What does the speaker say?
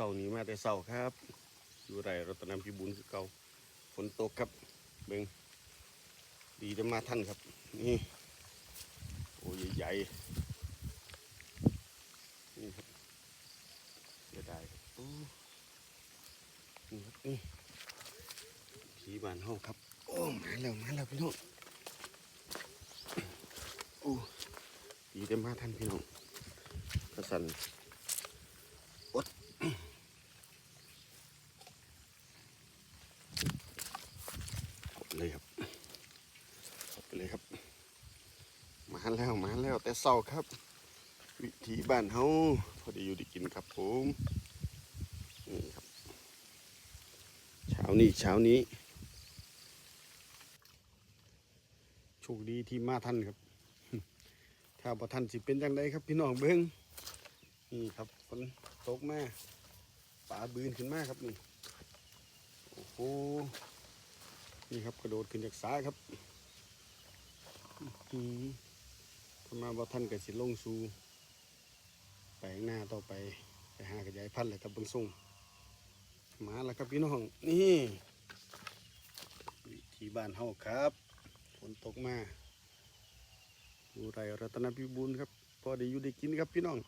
เสาร์นี้มาแต่เสาร์ครับ อยู่ไรรัตนพิบูลคือเก่าฝนตกครับเบ่งดีจะมาท่านครับ นี่โอ้ใหญ่ๆนี่ครับเสียดายครับโอ้นี่ครับนี่ผีบานเฮาครับ โอ้มาแล้วมาแล้วพี่น้องโอ้ดีจะมาท่านพี่น้องกระสันอด กดเลยครับกดไปเลยครับ มาแล้วมาแล้วแต่เศร้าครับ วิถีบ้านเฮาพอดีอยู่ดีกินครับผมนี่ครับเช้านี้เช้านี้โชคดีที่มาทันครับ ถ้าบ่ทันสิเป็นจังไดครับ พี่น้องเบิ้งนี่ครับฝนตกมาป่าบืนขึ้นมาครับนี่ โอ้นี่ครับกระโดดขึ้นจากสาครับอื้อหือถ้ามาบ่ทันก็สิลงสู่ไปงหน้าต่อไปไปหากระยายพันธุ์เลยครับบนส่งมาแล้วครับพี่น้องนี่วิธีบ้านเฮาครับฝนตกมาอยู่ไรรัตนพิบูลครับพอได้อยู่ได้กินครับพี่น้อง